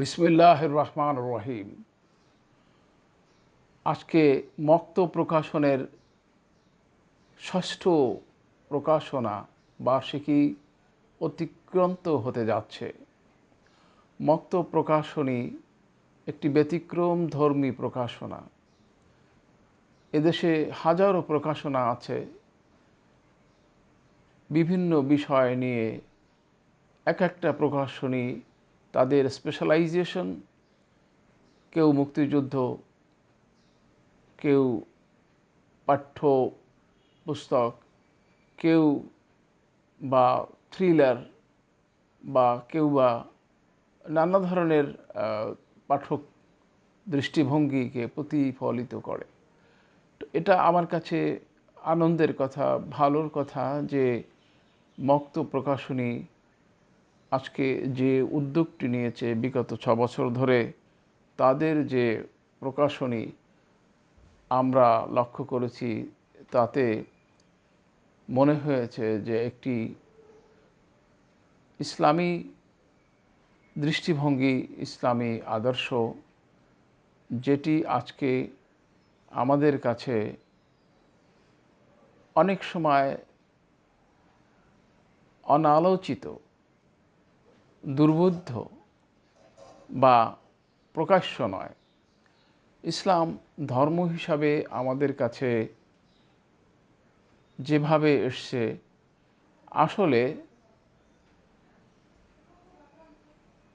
বিসমিল্লাহ রহমান রহিম। আজকে মক্ত প্রকাশনের ষষ্ঠ প্রকাশনা বার্ষিকী অতিক্রান্ত হতে যাচ্ছে। মক্ত প্রকাশনী একটি ব্যতিক্রম ধর্মী প্রকাশনা। এদেশে হাজারো প্রকাশনা আছে। বিভিন্ন বিষয় নিয়ে এক একটা প্রকাশনী তাদের স্পেশালাইজেশন কেউ মুক্তিযুদ্ধ, কেউ পাঠ্য পুস্তক, কেউ বা থ্রিলার বা কেউ বা নানা ধরনের পাঠক দৃষ্টিভঙ্গিকে প্রতিফলিত করে। তো এটা আমার কাছে আনন্দের কথা, ভালোর কথা যে মক্ত প্রকাশনী আজকে যে উদ্যোগটি নিয়েছে বিগত ছ বছর ধরে, তাদের যে প্রকাশনী আমরা লক্ষ্য করেছি, তাতে মনে হয়েছে যে একটি ইসলামী দৃষ্টিভঙ্গি, ইসলামী আদর্শ, যেটি আজকে আমাদের কাছে অনেক সময় অনালোচিত দুর্বোধ্য বা প্রকাশ্য নয়। ইসলাম ধর্ম হিসাবে আমাদের কাছে যেভাবে এসছে, আসলে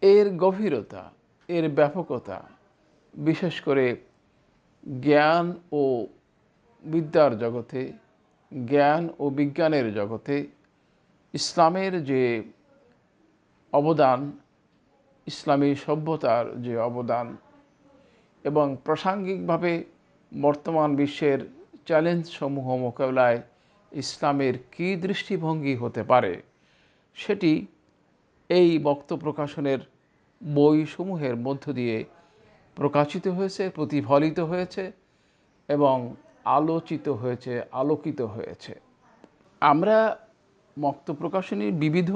এর গভীরতা, এর ব্যাপকতা, বিশেষ করে জ্ঞান ও বিদ্যার জগতে, জ্ঞান ও বিজ্ঞানের জগতে, ইসলামের যে অবদান, ইসলামী সভ্যতার যে অবদান এবং প্রাসঙ্গিকভাবে বর্তমান বিশ্বের চ্যালেঞ্জসমূহ মোকাবেলায় ইসলামের কী দৃষ্টিভঙ্গি হতে পারে, সেটি এই বক্ত প্রকাশনের বইসমূহের মধ্য দিয়ে প্রকাশিত হয়েছে, প্রতিফলিত হয়েছে এবং আলোচিত হয়েছে, আলোকিত হয়েছে। আমরা মক্ত প্রকাশনীর বিবিধ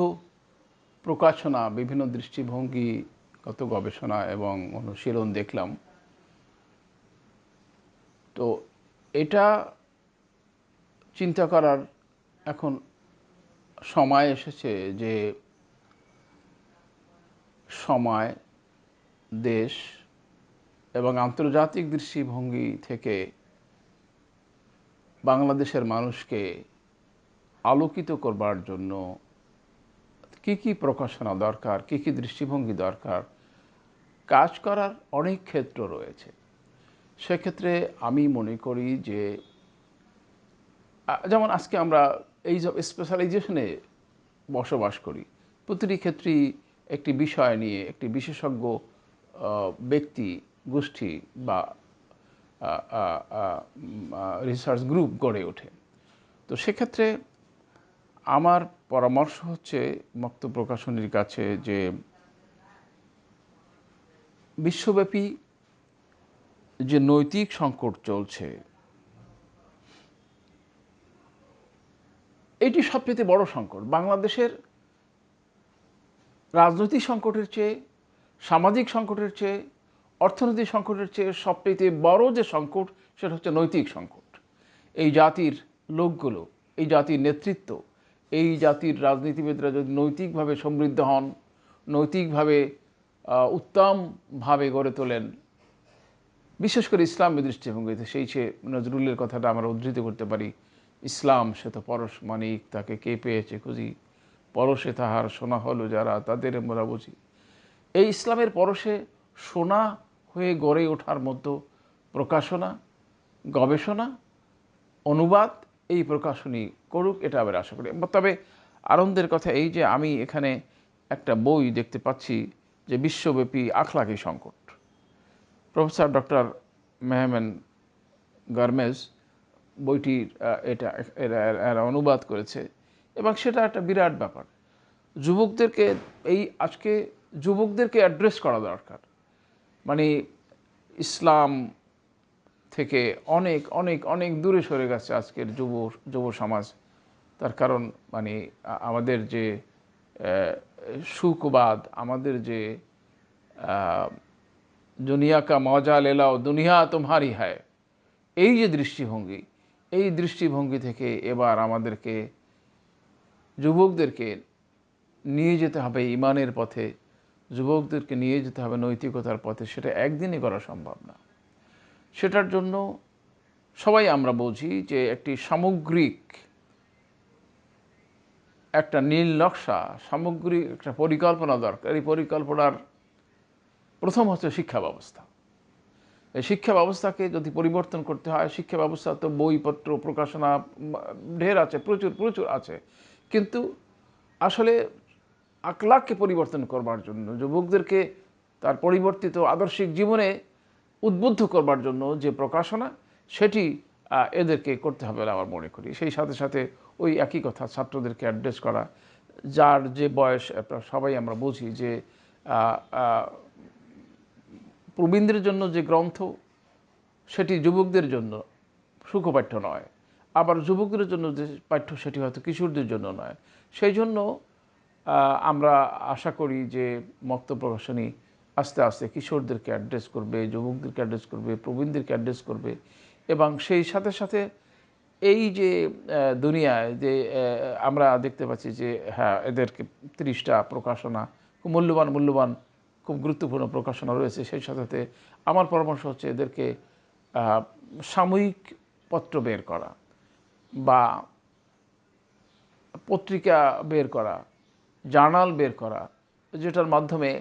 প্রকাশনা, বিভিন্ন দৃষ্টিভঙ্গিগত গবেষণা এবং অনুশীলন দেখলাম। তো এটা চিন্তা করার এখন সময় এসেছে যে সময়, দেশ এবং আন্তর্জাতিক দৃষ্টিভঙ্গি থেকে বাংলাদেশের মানুষকে আলোকিত করবার জন্য কি কি প্রকাশনা দরকার, কি কি দৃষ্টিভঙ্গি দরকার? কাজ করার অনেক ক্ষেত্র রয়েছে। সেক্ষেত্রে আমি মনে করি যে যেমন আজকে আমরা এই স্পেশালাইজেশনে বসবাস করি, প্রতিটি ক্ষেত্রেই একটি বিষয় নিয়ে একটি বিশেষজ্ঞ ব্যক্তি, গোষ্ঠী বা রিসার্চ গ্রুপ গড়ে ওঠে। তো সেক্ষেত্রে আমার পরামর্শ হচ্ছে মক্ত প্রকাশনীর কাছে যে বিশ্বব্যাপী যে নৈতিক সংকট চলছে, এটি সবচেয়ে বড় সংকট। বাংলাদেশের রাজনৈতিক সংকটের চেয়ে, সামাজিক সংকটের চেয়ে, অর্থনৈতিক সংকটের চেয়ে সবচেয়ে বড় যে সংকট, সেটা হচ্ছে নৈতিক সংকট। এই জাতির লোকগুলো, এই জাতির নেতৃত্ব এই জাতির রাজনীতিবিদরা যদি নৈতিকভাবে সমৃদ্ধ হন, নৈতিকভাবে উত্তমভাবে গড়ে তোলেন, বিশেষ করে ইসলামের দৃষ্টিভঙ্গিতে সেই সে নজরুলের কথাটা আমরা উদ্ধৃত করতে পারি, ইসলাম সে তো পরশ মানিক, তাকে কে পেয়েছে খুঁজি? পরশে তাহার সোনা হলো যারা, তাদের মোরা বুঝি। এই ইসলামের পরশে সোনা হয়ে গড়ে ওঠার মতো প্রকাশনা, গবেষণা, অনুবাদ, এই প্রকাশনী করুক, এটা আবার আশা করি। তবে আনন্দের কথা এই যে আমি এখানে একটা বই দেখতে পাচ্ছি যে বিশ্বব্যাপী আখলাকি সংকট। প্রফেসর ডক্টর মেহমেন গার্মেজ বইটির এটা, এরা অনুবাদ করেছে এবং সেটা একটা বিরাট ব্যাপার। যুবকদেরকে এই আজকে যুবকদেরকে অ্যাড্রেস করা দরকার। মানে ইসলাম থেকে অনেক অনেক অনেক দূরে সরে গেছে আজকের যুব যুব সমাজ। তার কারণ মানে আমাদের যে সুখবাদ, আমাদের যে দুনিয়া কা মজা লেলাও, দুনিয়া তোমারই হয়। এই যে দৃষ্টিভঙ্গি, এই দৃষ্টিভঙ্গি থেকে এবার আমাদেরকে, যুবকদেরকে নিয়ে যেতে হবে ইমানের পথে। যুবকদেরকে নিয়ে যেতে হবে নৈতিকতার পথে, সেটা একদিনই করা সম্ভব না। সেটার জন্য সবাই আমরা বুঝি যে একটি সামগ্রিক একটা নীল নকশা, সামগ্রিক একটা পরিকল্পনা দরকার। এই পরিকল্পনার প্রথম হচ্ছে শিক্ষা ব্যবস্থা। এই শিক্ষা ব্যবস্থাকে যদি পরিবর্তন করতে হয়, শিক্ষা ব্যবস্থা তো বইপত্র, প্রকাশনা ঢের আছে, প্রচুর প্রচুর আছে। কিন্তু আসলে আকলাককে পরিবর্তন করবার জন্য, যুবকদেরকে তার পরিবর্তিত আদর্শিক জীবনে উদ্বুদ্ধ করবার জন্য যে প্রকাশনা, সেটি এদেরকে করতে হবে বলে আমার মনে করি। সেই সাথে সাথে ওই একই কথা, ছাত্রদেরকে অ্যাড্রেস করা, যার যে বয়স সবাই আমরা বুঝি যে প্রবীণদের জন্য যে গ্রন্থ, সেটি যুবকদের জন্য সুখপাঠ্য নয়। আবার যুবকদের জন্য যে পাঠ্য, সেটি হয়তো কিশোরদের জন্য নয়। সেই জন্য আমরা আশা করি যে মক্ত প্রকাশনী আস্তে আস্তে কিশোরদেরকে অ্যাড্রেস করবে, যুবকদেরকে অ্যাড্রেস করবে, প্রবীণদেরকে অ্যাড্রেস করবে এবং সেই সাথে সাথে এই যে দুনিয়ায় যে আমরা দেখতে পাচ্ছি যে হ্যাঁ এদেরকে তিরিশটা প্রকাশনা, খুব মূল্যবান মূল্যবান, খুব গুরুত্বপূর্ণ প্রকাশনা রয়েছে। সেই সাথে আমার পরামর্শ হচ্ছে এদেরকে সাময়িক পত্র বের করা বা পত্রিকা বের করা, জার্নাল বের করা, যেটার মাধ্যমে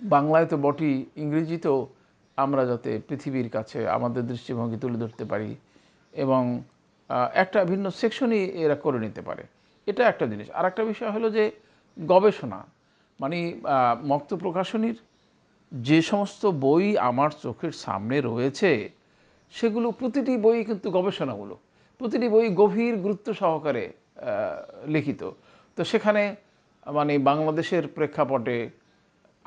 বাংলায় তো বটি ইংরেজিতেও আমরা যাতে পৃথিবীর কাছে আমাদের দৃষ্টিভঙ্গি তুলে ধরতে পারি এবং একটা ভিন্ন সেকশনই এরা করে নিতে পারে। এটা একটা জিনিস। আর একটা বিষয় হলো যে গবেষণা মানে মক্ত প্রকাশনীর যে সমস্ত বই আমার চোখের সামনে রয়েছে, সেগুলো প্রতিটি বই কিন্তু গবেষণামূলক। প্রতিটি বই গভীর গুরুত্ব সহকারে লিখিত। তো সেখানে মানে বাংলাদেশের প্রেক্ষাপটে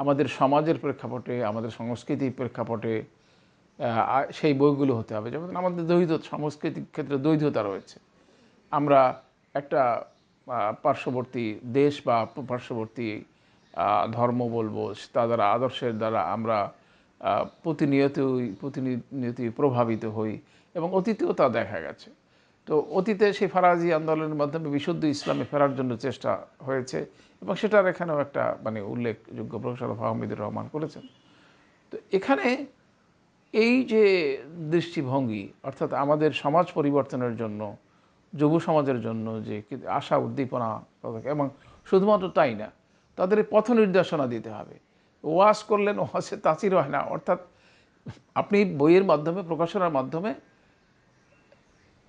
আমাদের সমাজের প্রেক্ষাপটে, আমাদের সংস্কৃতির প্রেক্ষাপটে সেই বইগুলো হতে হবে। যেমন আমাদের দ্বৈধ, সাংস্কৃতিক ক্ষেত্রে দ্বৈধতা রয়েছে। আমরা একটা পার্শ্ববর্তী দেশ বা পার্শ্ববর্তী ধর্ম বলব, তা দ্বারা, আদর্শের দ্বারা আমরা প্রতিনিয়তই প্রতিনিয়তই প্রভাবিত হই এবং অতীতেও তা দেখা গেছে। তো অতীতে সেই ফারাজি আন্দোলনের মাধ্যমে বিশুদ্ধ ইসলামে ফেরার জন্য চেষ্টা হয়েছে এবং সেটার এখানেও একটা মানে উল্লেখযোগ্য প্রফেসর আহমেদুর রহমান করেছেন। তো এখানে এই যে দৃষ্টিভঙ্গি, অর্থাৎ আমাদের সমাজ পরিবর্তনের জন্য, যুব সমাজের জন্য যে আশা, উদ্দীপনা এবং শুধুমাত্র তাই না, তাদের পথ নির্দেশনা দিতে হবে। ওয়াজ করলেন, ওয়াজে তাচির হয় না। অর্থাৎ আপনি বইয়ের মাধ্যমে, প্রকাশনার মাধ্যমে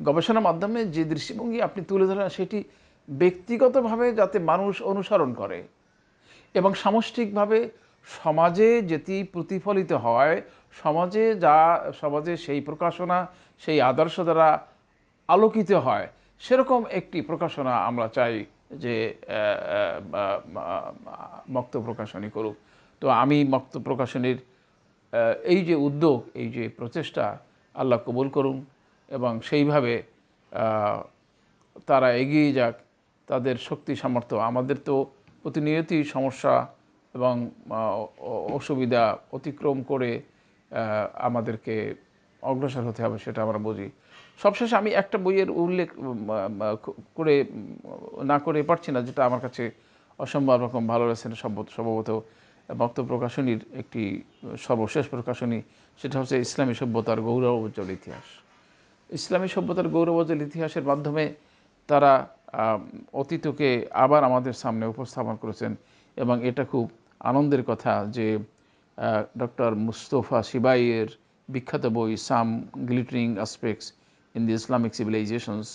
গবেষণার মাধ্যমে যে দৃষ্টিভঙ্গি আপনি তুলে ধরেন, সেটি ব্যক্তিগতভাবে যাতে মানুষ অনুসরণ করে এবং সামষ্টিকভাবে সমাজে যেটি প্রতিফলিত হয়, সমাজে যা, সমাজে সেই প্রকাশনা, সেই আদর্শ দ্বারা আলোকিত হয়, সেরকম একটি প্রকাশনা আমরা চাই যে মক্ত প্রকাশনী করুক। তো আমি মক্ত প্রকাশনীর এই যে উদ্যোগ, এই যে প্রচেষ্টা, আল্লাহ কবুল করুন। এবং সেইভাবে তারা এগিয়ে যাক তাদের শক্তি সামর্থ্য। আমাদের তো প্রতিনিয়তই সমস্যা এবং অসুবিধা অতিক্রম করে আমাদেরকে অগ্রসর হতে হবে সেটা আমরা বুঝি। সবশেষে আমি একটা বইয়ের উল্লেখ করে, না করে পারছি না, যেটা আমার কাছে অসম্ভব রকম ভালো লাগছে সম্ভবত ভক্ত প্রকাশনীর একটি সর্বশেষ প্রকাশনী, সেটা হচ্ছে ইসলামী সভ্যতার গৌরবোজ্জ্বল ইতিহাস। ইসলামী সভ্যতার গৌরবজল ইতিহাসের মাধ্যমে তারা অতীতকে আবার আমাদের সামনে উপস্থাপন করেছেন এবং এটা খুব আনন্দের কথা যে ডক্টর মুস্তফা সিবাইয়ের বিখ্যাত বই some glittering aspects in the Islamic civilizations,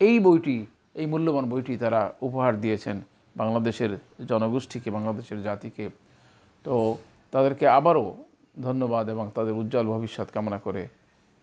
এই বইটি, এই মূল্যবান বইটি তারা উপহার দিয়েছেন বাংলাদেশের জনগোষ্ঠীকে, বাংলাদেশের জাতিকে। তো তাদেরকে আবারও ধন্যবাদ এবং তাদের উজ্জ্বল ভবিষ্যৎ কামনা করে